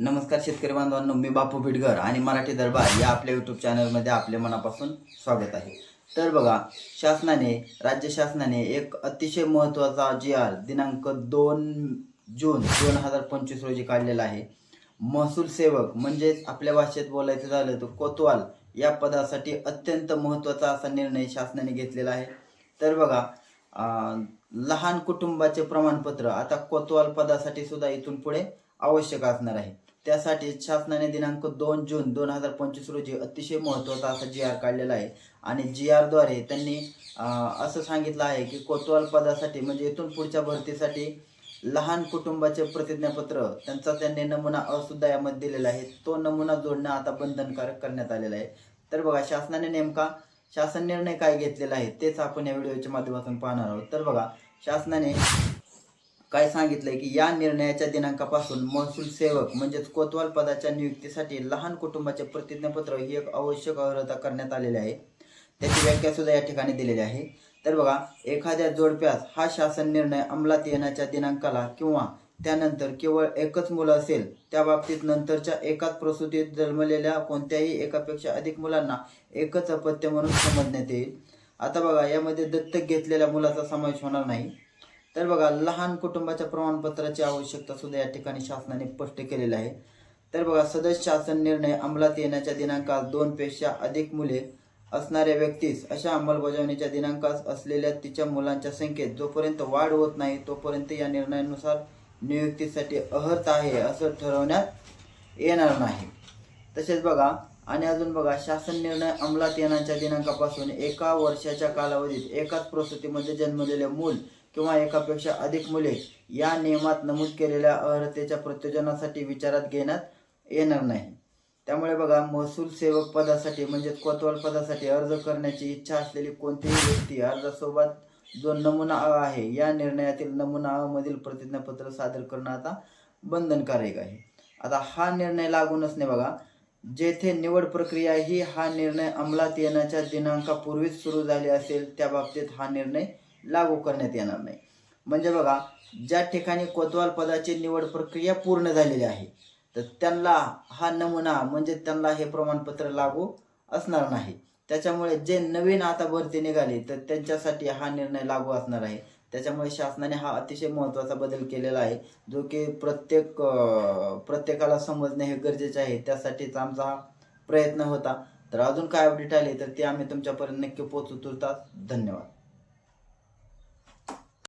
नमस्कार शेतकरी बांधवांनो मी बापू भिडगर आणि मराठी दरबार या आपल्या यूट्यूब चॅनलमध्ये आपले मनापासून स्वागत आहे. तर बघा शासनाने राज्य शासनाने एक अतिशय महत्त्वाचा जी आर दिनांक दोन जून दोन हजार पंचवीस रोजी काढलेला आहे. महसूल सेवक म्हणजेच आपल्या भाषेत बोलायचं झालं तर कोतवाल या पदासाठी अत्यंत महत्त्वाचा असा निर्णय शासनाने घेतलेला आहे. तर बघा लहान कुटुंबाचे प्रमाणपत्र आता कोतवाल पदासाठी सुद्धा इथून पुढे आवश्यक असणार आहे. त्यासाठी शासनाने दिनांक दोन जून दोन हजार पंचवीस रोजी अतिशय महत्त्वाचा असा जी आर काढलेला आहे. आणि जी आरद्वारे त्यांनी असं सांगितलं आहे की कोतवाल पदासाठी म्हणजे इथून पुढच्या भरतीसाठी लहान कुटुंबाचे प्रतिज्ञापत्र त्यांचा त्यांनी नमुना असुद्धा यामध्ये दिलेला आहे. तो नमुना जोडणं आता बंधनकारक करण्यात आलेला आहे. तर बघा शासनाने नेमका शासन निर्णय काय घेतलेला आहे तेच आपण या व्हिडिओच्या माध्यमातून पाहणार आहोत. तर बघा शासनाने काय सांगितलंय की या निर्णयाच्या दिनांकापासून महसूल सेवक म्हणजेच कोतवाल पदाच्या नियुक्तीसाठी लहान कुटुंबाचे प्रतिज्ञापत्र ही एक आवश्यक अर्हता करण्यात आलेली आहे. त्याची व्याख्या सुद्धा या ठिकाणी दिलेली आहे. तर बघा एखाद्या जोडप्यास हा शासन निर्णय अंमलात येण्याच्या दिनांकाला किंवा त्यानंतर केवळ एकच मुलं असेल त्या बाबतीत नंतरच्या एकाच प्रसूतीत जन्मलेल्या कोणत्याही एकापेक्षा अधिक मुलांना एकच अपत्य म्हणून समजण्यात येईल. आता बघा यामध्ये दत्तक घेतलेल्या मुलाचा समावेश होणार नाही. तर बघा लहान कुटुंबाच्या प्रमाणपत्राची आवश्यकता सुद्धा या ठिकाणी शासनाने स्पष्ट केलेली आहे. तर बघा सदस्य शासन निर्णय अंमलात येण्याच्या दिनांकात दोन पेक्षा अधिक मुले असणाऱ्या व्यक्तीस अशा अंमलबजावणीच्या दिनांकास असलेल्या तिच्या मुलांच्या संख्येत जोपर्यंत वाढ होत नाही तोपर्यंत या निर्णयानुसार नियुक्तीसाठी अर्हत आहे असं ठरवण्यात येणार नाही. तसेच बघा आणि अजून बघा शासन निर्णय अंमलात येण्याच्या दिनांकापासून एका वर्षाच्या कालावधीत एकाच प्रसूतीमध्ये जन्मलेले मूल किंवा एकापेक्षा अधिक मुले या नियमात नमूद केलेल्या अर्हतेच्या प्रत्योजनासाठी विचारात घेण्यात येणार नाही. त्यामुळे बघा महसूल सेवक पदासाठी म्हणजेच कोतवाल पदासाठी अर्ज करण्याची इच्छा असलेली कोणतीही व्यक्ती अर्जासोबत जो नमुना अ आहे या निर्णयातील नमुना अ मधील प्रतिज्ञापत्र सादर करणं आता बंधनकारक आहे. आता हा निर्णय लागू नसणे बघा जेथे निवड प्रक्रिया ही हा निर्णय अंमलात येण्याच्या दिनांकापूर्वीच सुरू झाली असेल त्या बाबतीत हा निर्णय लागू करण्यात येणार नाही. म्हणजे बघा ज्या ठिकाणी कोतवाल पदाची निवड प्रक्रिया पूर्ण झालेली आहे तर त्यांना हा नमुना म्हणजे त्यांना हे प्रमाणपत्र लागू असणार नाही. त्याच्यामुळे जे नवीन आता भरती निघाली तर त्यांच्यासाठी हा निर्णय लागू असणार आहे. त्याच्यामुळे शासनाने हा अतिशय महत्त्वाचा बदल केलेला आहे जो की प्रत्येक प्रत्येकाला समजणे हे गरजेचे आहे. त्यासाठीच आमचा हा प्रयत्न होता. तर अजून काय अपडेट आली तर ते आम्ही तुमच्यापर्यंत नक्की पोहोचू. तुर्तास धन्यवाद.